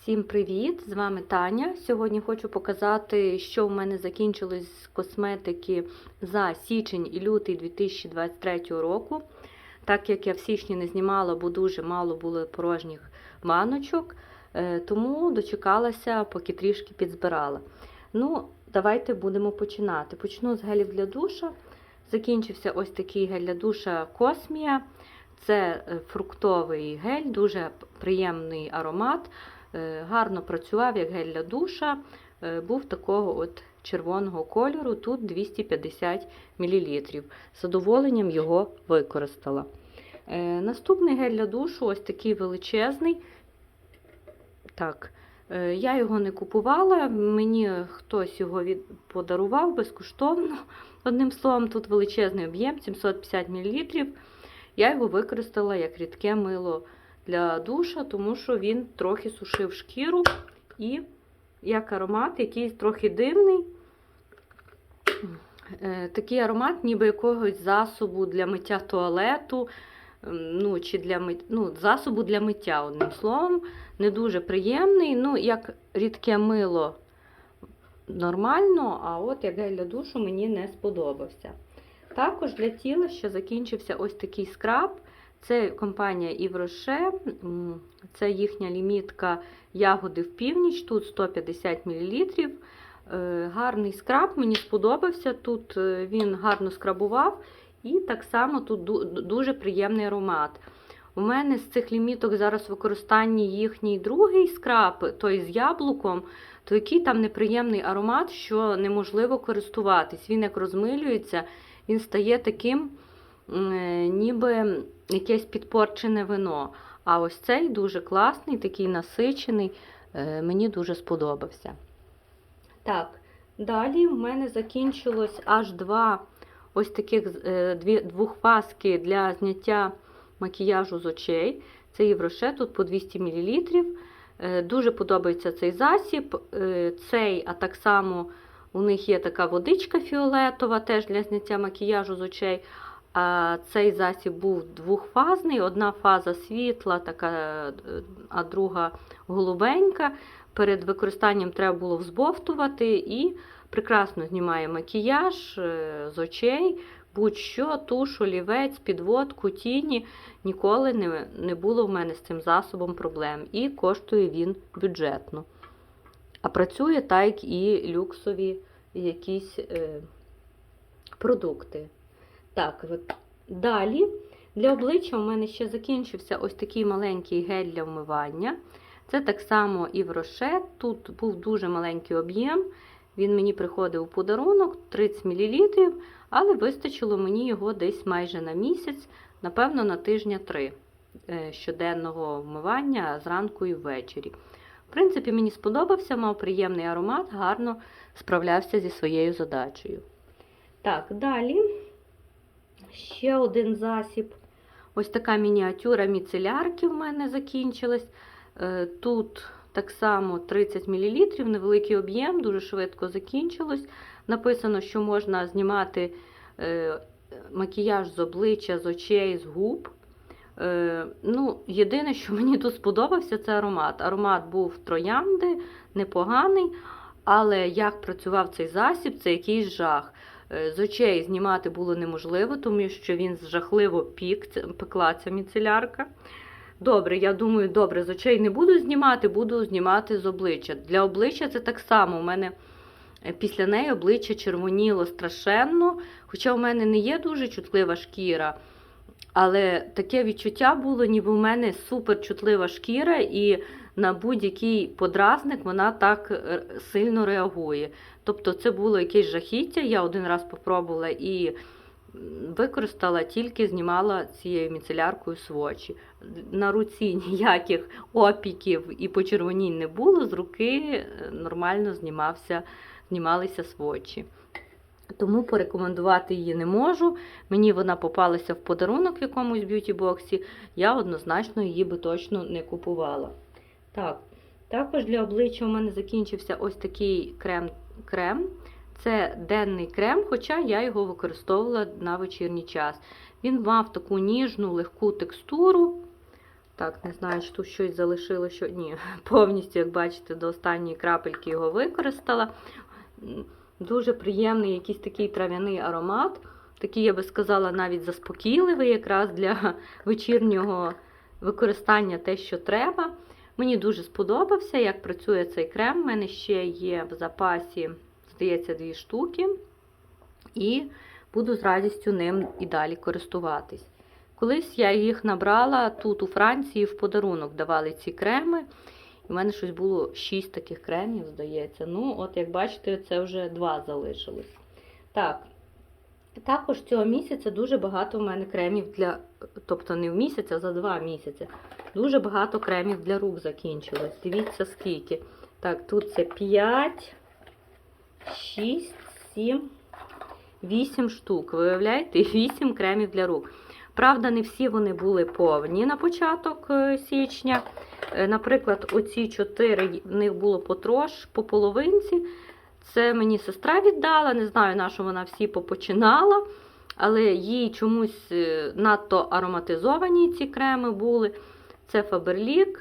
Всім привіт! З вами Таня. Сьогодні хочу показати, що в мене закінчилось з косметики за січень і лютий 2023 року. Так як я в січні не знімала, бо дуже мало було порожніх баночок, е, тому дочекалася, поки трішки підзбирала. Ну, давайте будемо починати. Почну з гелів для душа. Закінчився ось такий гель для душа Космія. Це е, фруктовий гель, дуже приємний аромат. Е, Гарно працював як гель для душа. Е, Був такого от червоного кольору, тут 250 мл. З задоволенням його використала. Е, Наступний гель для душу ось такий величезний. Так, я його не купувала, мені хтось його подарував безкоштовно. Одним словом, тут величезний об'єм 750 мл. Я його використала як рідке мило для душа, тому що він трохи сушив шкіру і як аромат, якийсь трохи дивний. Е, Такий аромат, ніби якогось засобу для миття туалету, ем, ну, чи для мит... ну, засобу для миття, одним словом, не дуже приємний. Ну, як рідке мило нормально, а от як гель для душу мені не сподобався. Також для тіла ще закінчився ось такий скраб. Це компанія Івроше, це їхня лімітка ягоди в північ, тут 150 мл. Гарний скраб, мені сподобався. Тут е, він гарно скрабував, і так само тут дуже приємний аромат. У мене з цих ліміток зараз в використанні їхній другий скраб, той з яблуком, то який там неприємний аромат, що неможливо користуватись. Він як розмилюється, він стає таким, ніби якесь підпорчене вино. А ось цей дуже класний, такий насичений, мені дуже сподобався. Так, далі в мене закінчилось аж два ось таких дві, двох паски для зняття макіяжу з очей. Це Євроше, тут по 200 мл. Дуже подобається цей засіб. Цей, а так само у них є така водичка фіолетова, теж для зняття макіяжу з очей. Цей засіб був двохфазний. Одна фаза світла, така, а друга голубенька. Перед використанням треба було взбовтувати і прекрасно знімає макіяж з очей. Будь-що, туш, олівець, підводку, тіні. Ніколи не, не було в мене з цим засобом проблем. І коштує він бюджетно. А працює так і люксові якісь е, продукти. Так, от. далі для обличчя у мене ще закінчився ось такий маленький гель для вмивання. Це так само і в Роше. Тут був дуже маленький об'єм. Він мені приходив у подарунок 30 мл, але вистачило мені його десь майже на місяць, напевно, на тижня 3 щоденного вмивання зранку і ввечері. В принципі, мені сподобався, мав приємний аромат, гарно справлявся зі своєю задачею. Так, далі ще один засіб. Ось така мініатюра міцелярки в мене закінчилась. Тут так само 30 мл, невеликий об'єм, дуже швидко закінчилось. Написано, що можна знімати макіяж з обличчя, з очей, з губ. Ну, Єдине, що мені тут сподобався, це аромат. Аромат був троянди, непоганий, але як працював цей засіб, це якийсь жах. З очей знімати було неможливо, тому що він жахливо пік, пекла ця міцелярка. Добре, я думаю, добре, з очей не буду знімати, буду знімати з обличчя. Для обличчя це так само. У мене після неї обличчя червоніло страшенно, хоча у мене не є дуже чутлива шкіра. Але таке відчуття було, ніби в мене суперчутлива шкіра, і на будь-який подразник вона так сильно реагує. Тобто це було якесь жахіття. Я один раз спробувала і використала, тільки знімала цією міцеляркою свочі. На руці ніяких опіків і почервонінь не було, з руки нормально знімався, знімалися свочі. Тому порекомендувати її не можу. Мені вона попалася в подарунок в якомусь б'юті-боксі, я однозначно її би точно не купувала. Так, Також для обличчя у мене закінчився ось такий крем. Крем. Це денний крем, хоча я його використовувала на вечірній час. Він мав таку ніжну, легку текстуру. Так, не знаю, чи тут щось залишило, що ні. Повністю, як бачите, до останньої крапельки його використала. Дуже приємний якийсь такий трав'яний аромат. Такий, я би сказала, навіть заспокійливий, якраз для вечірнього використання те, що треба. Мені дуже сподобався, як працює цей крем. У мене ще є в запасі, здається, дві штуки. І буду з радістю ним і далі користуватись. Колись я їх набрала тут у Франції в подарунок давали ці креми. У мене щось було 6 таких кремів, здається. Ну, от як бачите, це вже два залишилось. Так. Також цього місяця дуже багато в мене кремів для, тобто не в місяць, а за два місяці. Дуже багато кремів для рук закінчилось. Дивіться скільки. Так, тут це 5, 6, 7, 8 штук. Виявляєте? 8 кремів для рук. Правда, не всі вони були повні на початок е, січня. Е, Наприклад, оці 4 в них було потрош по половинці. Це мені сестра віддала, не знаю, на що вона всі попочинала, але їй чомусь е, надто ароматизовані ці креми були. Це Фаберлік.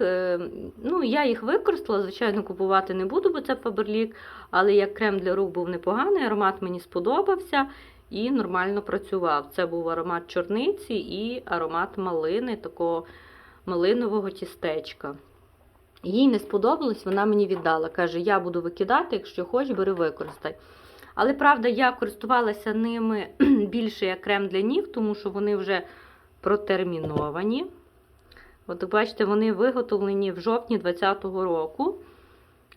Ну, я їх використала, звичайно, купувати не буду, бо це Фаберлік. Але як крем для рук був непоганий, аромат мені сподобався і нормально працював. Це був аромат чорниці і аромат малини, такого малинового тістечка. Їй не сподобалось, вона мені віддала. Каже, я буду викидати, якщо хочеш, бери використай. Але правда, я користувалася ними більше як крем для ніг, тому що вони вже протерміновані. От бачите, вони виготовлені в жовтні 2020 року.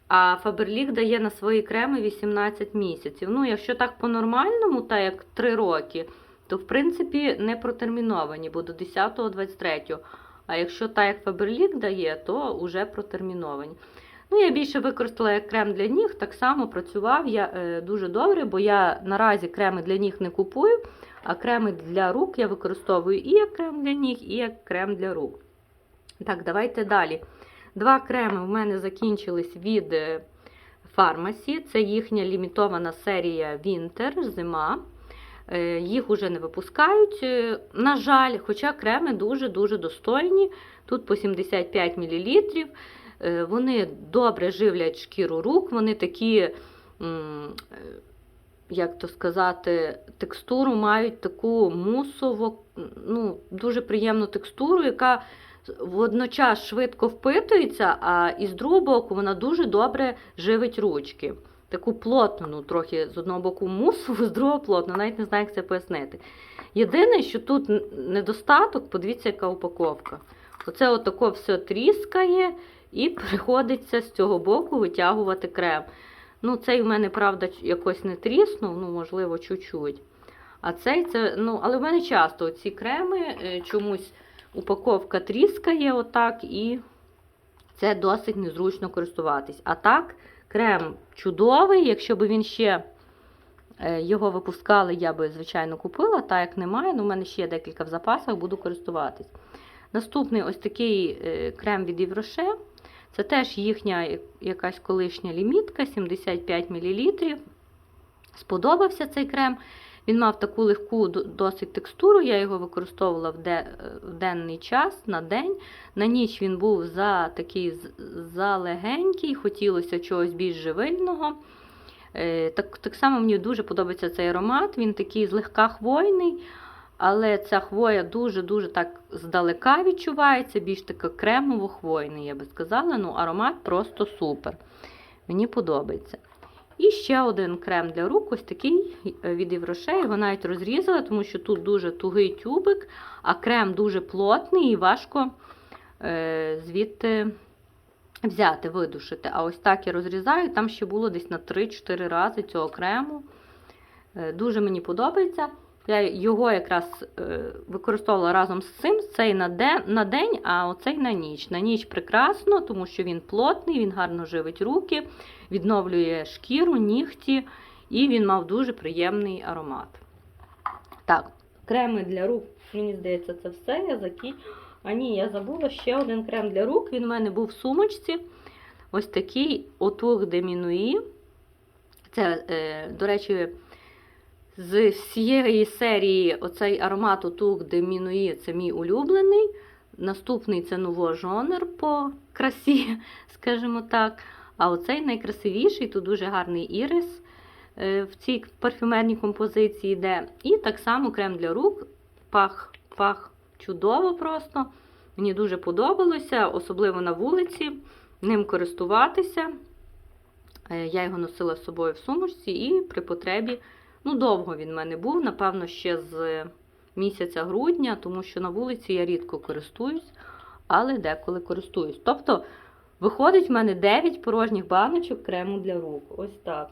А Faberlic дає на свої креми 18 місяців. Ну, якщо так по-нормальному, так як 3 роки, то в принципі не протерміновані, бо до 10-23. А якщо так як Faberlic дає, то вже протерміновані. Ну, я більше використала як крем для ніг, так само працював я е, дуже добре, бо я наразі креми для ніг не купую, а креми для рук я використовую і як крем для ніг, і як крем для рук. Так, давайте далі. Два креми в мене закінчились від фармасі. Це їхня лімітована серія Winter, зима. Е, Їх уже не випускають, е, на жаль, хоча креми дуже-дуже достойні. Тут по 75 мл. Е, Вони добре живлять шкіру рук, вони такі, як то сказати, текстуру мають таку мусово, ну, дуже приємну текстуру, яка водночас швидко впитується, а із другого боку вона дуже добре живить ручки. Таку плотну, ну, трохи з одного боку мусову, з другого плотну, навіть не знаю, як це пояснити. Єдине, що тут недостаток, подивіться, яка упаковка. Оце отако все тріскає і приходиться з цього боку витягувати крем. Ну, цей в мене, правда, якось не тріснув, ну, можливо, чуть-чуть. А цей це, ну, але в мене часто ці креми е, чомусь упаковка тріскає отак, і це досить незручно користуватись. А так, крем чудовий. Якщо б він ще е, його випускали, я би, звичайно, купила. Так як немає, ну, в мене ще декілька в запасах, буду користуватись. Наступний ось такий е, крем від Євроше. Це теж їхня якась колишня лімітка, 75 мл. Сподобався цей крем. Він мав таку легку досить текстуру, я його використовувала в, де, в денний час, на день. На ніч він був за такий залегенький, хотілося чогось більш живильного. Е, так, так само мені дуже подобається цей аромат, він такий злегка хвойний, але ця хвоя дуже-дуже так здалека відчувається, більш така кремово-хвойний, я би сказала. Ну, аромат просто супер. Мені подобається. І ще один крем для рук, ось такий від Євроше. Його навіть розрізала, тому що тут дуже тугий тюбик, а крем дуже плотний і важко е, звідти взяти, видушити. А ось так я розрізаю, там ще було десь на 3-4 рази цього крему. Е, дуже мені подобається. Я його якраз е, використовувала разом з цим, цей на день, а оцей на ніч. На ніч прекрасно, тому що він плотний, він гарно живить руки, відновлює шкіру, нігті, і він мав дуже приємний аромат. Так, креми для рук, мені здається, це все. Я закі... А ні, я забула ще один крем для рук. Він в мене був в сумочці. Ось такий Отур де Мінуї. Це, е, до речі, з всієї серії оцей аромат Отур де Мінуї це мій улюблений. Наступний це новожонер по красі, скажімо так. А оцей найкрасивіший, тут дуже гарний ірис е, в цій парфюмерній композиції йде. І так само крем для рук. Пах, пах чудово просто. Мені дуже подобалося, особливо на вулиці, ним користуватися. Е, Я його носила з собою в сумочці і при потребі, ну, довго він в мене був, напевно, ще з місяця грудня, тому що на вулиці я рідко користуюсь, але деколи користуюсь. Тобто, виходить в мене 9 порожніх баночок крему для рук. Ось так.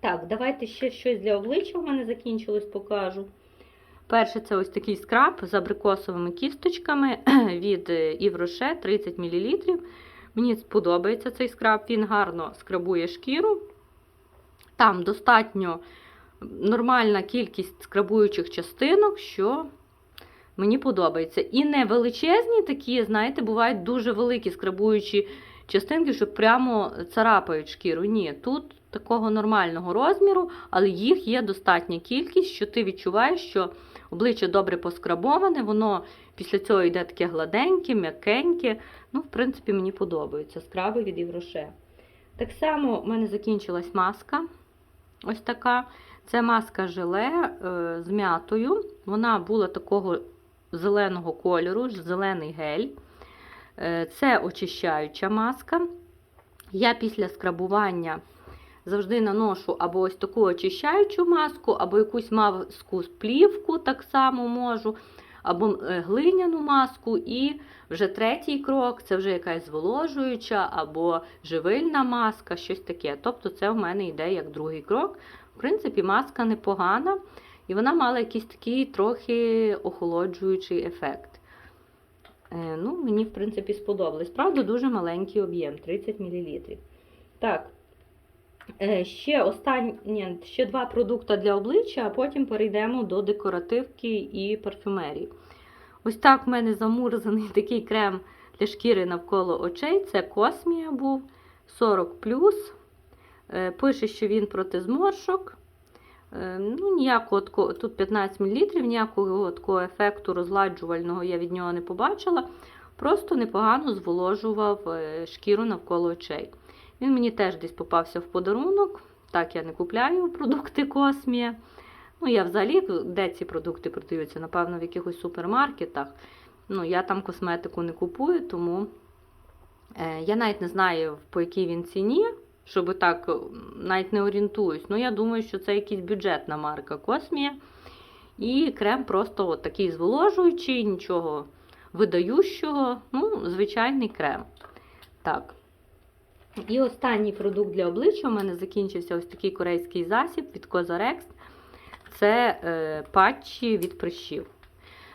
Так, давайте ще щось для обличчя в мене закінчилось, покажу. Перше, це ось такий скраб з абрикосовими кісточками від Rocher 30 мл. Мені сподобається цей скраб, він гарно скрабує шкіру. Там достатньо нормальна кількість скрабуючих частинок, що мені подобається. І не величезні такі, знаєте, бувають дуже великі скрабуючі частинки, що прямо царапають шкіру. Ні, тут такого нормального розміру, але їх є достатня кількість, що ти відчуваєш, що обличчя добре поскрабоване, воно після цього йде таке гладеньке, м'якеньке. Ну, в принципі, мені подобаються скраби від Євроше. Так само в мене закінчилась маска. Ось така. Це маска желе е, з м'ятою. Вона була такого зеленого кольору, зелений гель. Е, це очищаюча маска. Я після скрабування завжди наношу або ось таку очищаючу маску, або якусь маску з плівку так само можу, або е, глиняну маску. І вже третій крок це вже якась зволожуюча або живильна маска, щось таке. Тобто, це в мене йде як другий крок. В принципі, маска непогана, і вона мала якийсь такий трохи охолоджуючий ефект. Е, ну, Мені, в принципі, сподобалось. Правда, дуже маленький об'єм 30 мл. Так, е, ще останні, ще два продукти для обличчя, а потім перейдемо до декоративки і парфюмерії. Ось так в мене замурзаний такий крем для шкіри навколо очей. Це Космія був 40. Е, Пише, що він проти зморшок. Е, Ну, ніякого такого, Тут 15 мл, ніякого такого ефекту розладжувального я від нього не побачила. Просто непогано зволожував е, шкіру навколо очей. Він мені теж десь попався в подарунок. Так, я не купляю продукти Космія. Ну, я взагалі, де ці продукти продаються? Напевно, в якихось супермаркетах. Ну, я там косметику не купую, тому е, я навіть не знаю, по якій він ціні, щоб так навіть не орієнтуюсь. Ну, я думаю, що це якась бюджетна марка Космія. І крем просто от такий зволожуючий, нічого видаючого. Ну, звичайний крем. Так. І останній продукт для обличчя у мене закінчився ось такий корейський засіб від Cosrx. Це е, патчі від прищів.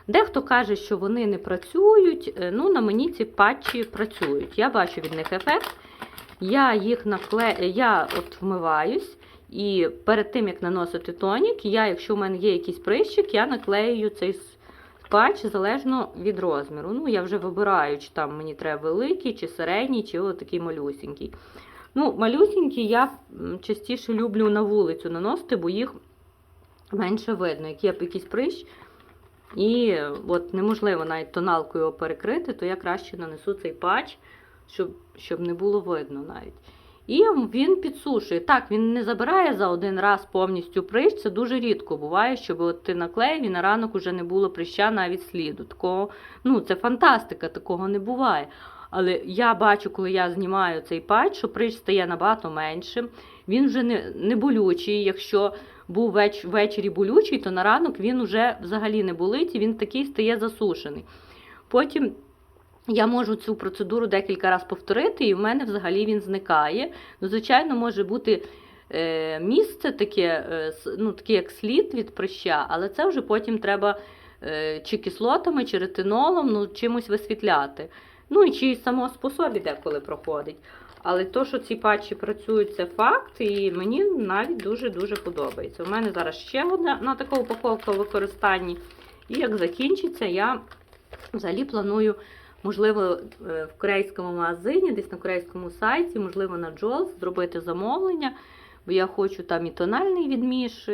Дехто каже, що вони не працюють. Е, ну, на мені ці патчі працюють. Я бачу від них ефект. Я їх накле... я от вмиваюсь, і перед тим, як наносити тонік, я, якщо в мене є якийсь прищик, я наклею цей патч залежно від розміру. Ну, я вже вибираю, чи там мені треба великий, чи середній, чи отакий малюсенький. Ну, малюсенький я частіше люблю на вулицю наносити, бо їх менше видно. Як є якийсь прищ, і от неможливо навіть тоналкою його перекрити, то я краще нанесу цей патч, щоб, щоб не було видно навіть. І він підсушує. Так, він не забирає за один раз повністю прищ, це дуже рідко буває, щоб от ти наклеїв і на ранок уже не було прища навіть сліду. Такого, ну, Це фантастика, такого не буває. Але я бачу, коли я знімаю цей патч, що прищ стає набагато меншим. Він вже не, не болючий. Якщо був веч, ввечері болючий, то на ранок він вже взагалі не болить і він такий стає засушений. Потім я можу цю процедуру декілька разів повторити, і в мене взагалі він зникає. Ну, Звичайно, може бути е, місце таке, е, ну, таке, як слід від прища, але це вже потім треба е, чи кислотами, чи ретинолом, ну, чимось висвітляти. Ну і чи само способі деколи проходить. Але то, що ці патчі працюють, це факт, і мені навіть дуже-дуже подобається. У мене зараз ще одна на така упаковка в використанні. І як закінчиться, я взагалі планую, можливо, в корейському магазині, десь на корейському сайті, можливо, на Джолс, зробити замовлення, бо я хочу там і тональний відміш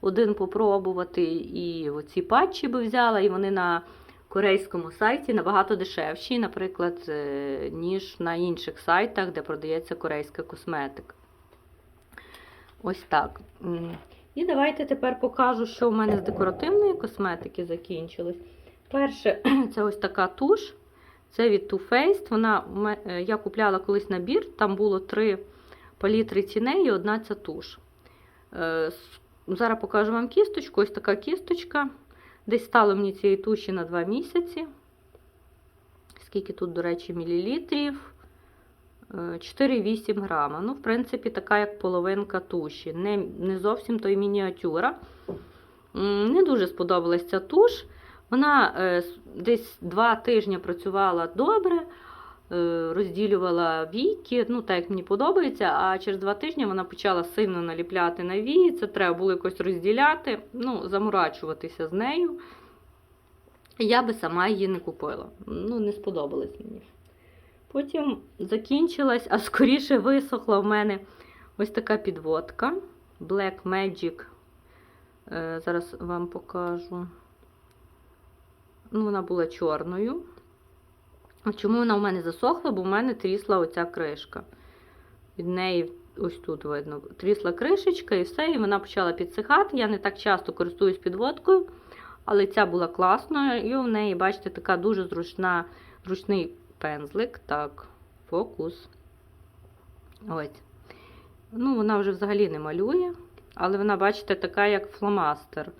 один попробувати, і оці патчі би взяла, і вони на корейському сайті набагато дешевші, наприклад, е, ніж на інших сайтах, де продається корейська косметика. Ось так. І давайте тепер покажу, що в мене з декоративної косметики закінчилось. Перше, це ось така туш. Це від Too Faced. Вона, е, я купляла колись набір, там було три палітри ціней і одна ця туш. Е, Зараз покажу вам кісточку. Ось така кісточка. Десь стало мені цієї туші на 2 місяці. Скільки тут, до речі, мілілітрів? Е, 4,8 грама. Ну, в принципі, така як половинка туші. Не, не зовсім то й мініатюра. Не дуже сподобалась ця туш. Вона е, десь 2 тижні працювала добре, е, розділювала війки, ну так як мені подобається, а через 2 тижні вона почала сильно наліпляти на вії. Це треба було якось розділяти, ну, заморачуватися з нею. Я би сама її не купила. Ну, не сподобалось мені. Потім закінчилась, а скоріше висохла в мене ось така підводка Black Magic. Е, Зараз вам покажу. Ну, вона була чорною. А чому вона в мене засохла? Бо в мене трісла оця кришка. Від неї ось тут видно. Трісла кришечка і все, і вона почала підсихати. Я не так часто користуюсь підводкою, але ця була класною. І у неї, бачите, така дуже зручна, зручний пензлик. Так, фокус. Ось. Ну, вона вже взагалі не малює, але вона, бачите, така, як фломастер.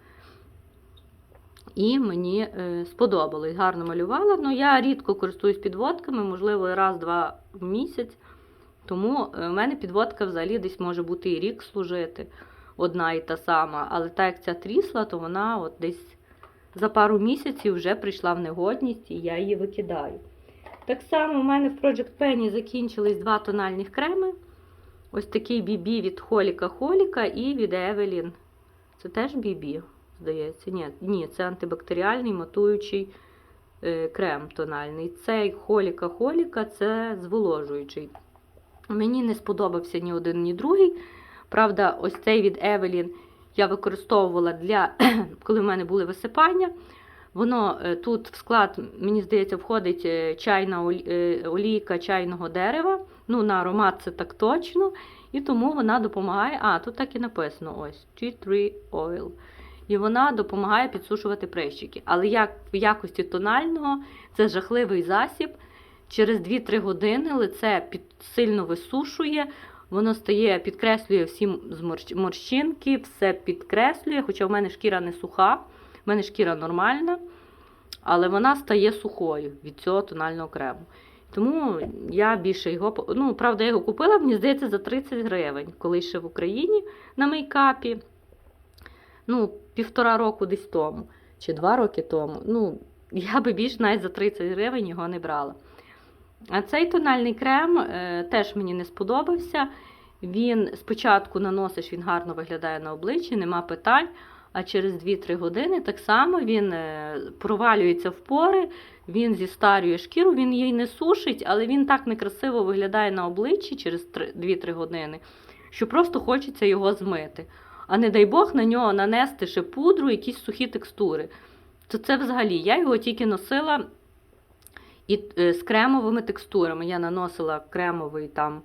І мені е, сподобалось, гарно малювала. Ну, я рідко користуюсь підводками, можливо, раз-два в місяць. Тому е, в мене підводка взагалі десь може бути і рік служити, одна і та сама. Але так як ця трісла, то вона от десь за пару місяців вже прийшла в негодність і я її викидаю. Так само в мене в Project Penny закінчились два тональних креми. Ось такий BB від Холіка Холіка і від Evelyn. Це теж BB, здається. Ні, ні, це антибактеріальний матуючий е, крем тональний. Цей Холіка Холіка це зволожуючий. Мені не сподобався ні один, ні другий. Правда, ось цей від Evelyn я використовувала для коли в мене були висипання. Воно е, тут в склад, мені здається, входить е, чайна олі- олійка чайного дерева. Ну, на аромат це так точно. І тому вона допомагає. А, тут так і написано: ось Tea Tree Oil. І вона допомагає підсушувати прищики. Але як в якості тонального це жахливий засіб. Через 2-3 години лице під, сильно висушує, воно стає, підкреслює всі морщинки, все підкреслює, хоча в мене шкіра не суха, в мене шкіра нормальна, але вона стає сухою від цього тонального крему. Тому я більше його, ну, правда, я його купила, мені здається, за 30 гривень, коли ще в Україні на мейкапі. Ну, півтора року десь тому, чи два роки тому. Ну, я би більш навіть за 30 гривень його не брала. А цей тональний крем е, теж мені не сподобався. Він спочатку наносиш, він гарно виглядає на обличчі, нема питань. А через 2-3 години так само він е, провалюється в пори, він зістарює шкіру, він її не сушить, але він так некрасиво виглядає на обличчі через 2-3 години, що просто хочеться його змити. А не дай Бог на нього нанести ще пудру, якісь сухі текстури. То це взагалі я його тільки носила і е, з кремовими текстурами. Я наносила кремовий там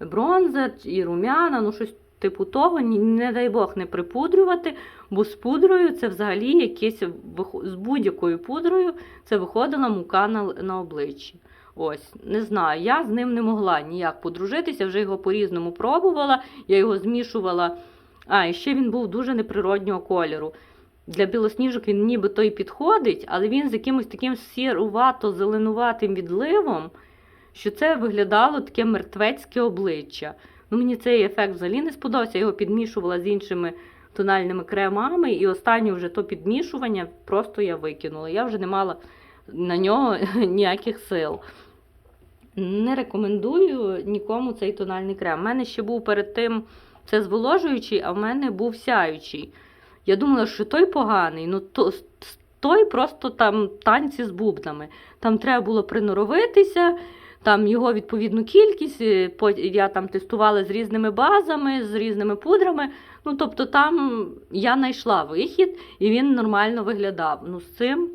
бронзер і румяна, ну щось типу того. Не дай Бог не припудрювати, бо з пудрою це взагалі якесь з будь-якою пудрою це виходила мука на, на обличчі. Ось, не знаю, я з ним не могла ніяк подружитися, вже його по-різному пробувала, я його змішувала. А, і ще він був дуже неприроднього кольору. Для білосніжок він ніби той підходить, але він з якимось таким сірувато-зеленуватим відливом, що це виглядало таке мертвецьке обличчя. Ну, мені цей ефект взагалі не сподобався. Я його підмішувала з іншими тональними кремами, і останнє вже то підмішування просто я викинула. Я вже не мала на нього ніяких сил. Не рекомендую нікому цей тональний крем. У мене ще був перед тим це зволожуючий, а в мене був сяючий. Я думала, що той поганий, ну то, той просто там танці з бубнами. Там треба було приноровитися, там його відповідну кількість. е, Я там тестувала з різними базами, з різними пудрами. Ну, тобто там я знайшла вихід, і він нормально виглядав. Ну, з цим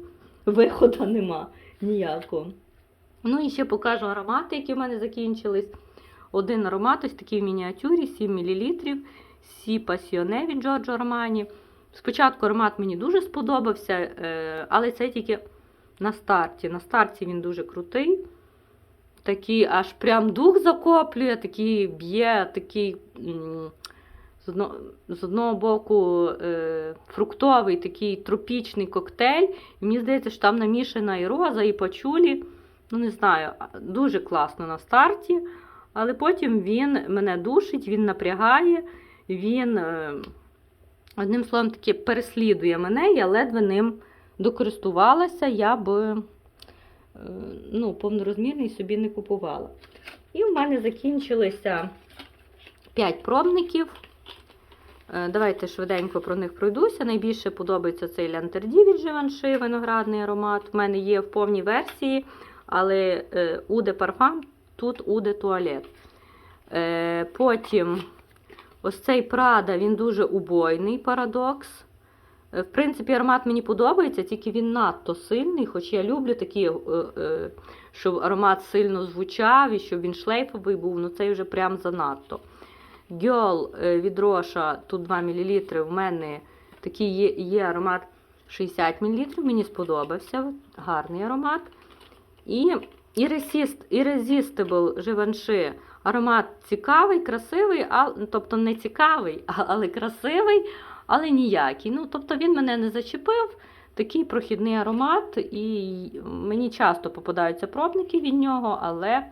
виходу нема ніякого. Ну і ще покажу аромати, які в мене закінчились. Один аромат, ось такий в мініатюрі, 7 мл. Сі Пасіоне від Giorgio Armani. Спочатку аромат мені дуже сподобався, е, але це тільки на старті. На старті він дуже крутий. Такий аж прям дух захоплює, такий б'є, такий з, одно, з одного боку е, фруктовий такий тропічний коктейль. І мені здається, що там намішана і роза, і пачулі. Ну, не знаю, дуже класно на старті. Але потім він мене душить, він напрягає, він, е, одним словом, таки переслідує мене, я ледве ним докористувалася, я би е, ну, повнорозмірний собі не купувала. І в мене закінчилися 5 пробників. Е, Давайте швиденько про них пройдуся. Найбільше подобається цей лянтерді від Живанши, виноградний аромат. У мене є в повній версії, але Уде Парфам, тут Уде Туалет. Е, Потім ось цей Прада, він дуже убойний парадокс. Е, В принципі, аромат мені подобається, тільки він надто сильний, хоч я люблю такі, е, е, щоб аромат сильно звучав і щоб він шлейфовий був, ну цей вже прям занадто. Гьол від Роша, тут 2 мл. В мене такий є, є аромат 60 мл. Мені сподобався. Гарний аромат. І Irresistible Givenchy. Аромат цікавий, красивий, а, тобто не цікавий, але красивий, але ніякий. Ну, тобто він мене не зачепив. Такий прохідний аромат, і мені часто попадаються пробники від нього, але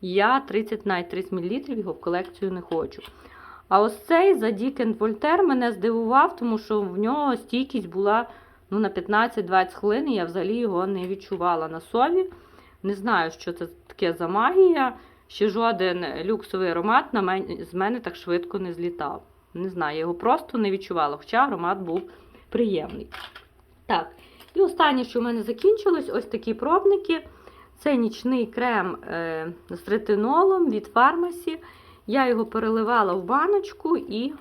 я 30 на 30 мл його в колекцію не хочу. А ось цей за Дікенд Вольтер мене здивував, тому що в нього стійкість була ну, на 15-20 хвилин, і я взагалі його не відчувала на сові. Не знаю, що це таке за магія. Ще жоден люксовий аромат на мен... з мене так швидко не злітав. Не знаю, я його просто не відчувала, хоча аромат був приємний. Так, і останнє, що в мене закінчилось, ось такі пробники. Це нічний крем е, з ретинолом від фармасі. Я його переливала в баночку і,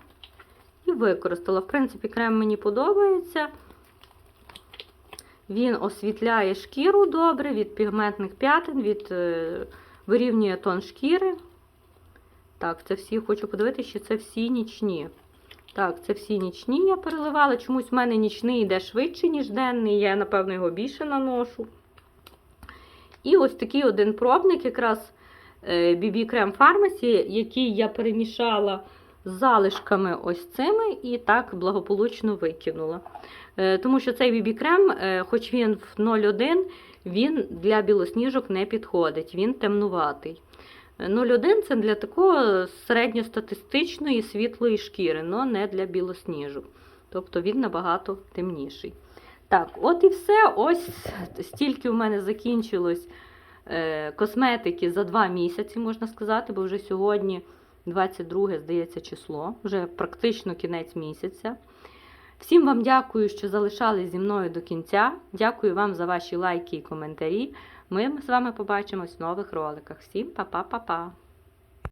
і використала. В принципі, крем мені подобається. Він освітляє шкіру добре від пігментних п'ятин, від, е, вирівнює тон шкіри. Так, це всі, хочу подивитися, що це всі нічні. Так, це всі нічні я переливала. Чомусь в мене нічний йде швидше, ніж денний. Я, напевно, його більше наношу. І ось такий один пробник, якраз BB Крем Pharmacy, який я перемішала залишками ось цими і так благополучно викинула. Е, Тому що цей BB крем, е, хоч він в 0,1, він для білосніжок не підходить, він темнуватий. Е, 0,1 це для такого середньостатистичної світлої шкіри, але не для білосніжок. Тобто він набагато темніший. Так, от і все. Ось стільки у мене закінчилось е, косметики за два місяці, можна сказати, бо вже сьогодні 22, здається, число, вже практично кінець місяця. Всім вам дякую, що залишались зі мною до кінця. Дякую вам за ваші лайки і коментарі. Ми з вами побачимось в нових роликах. Всім па-па-па-па!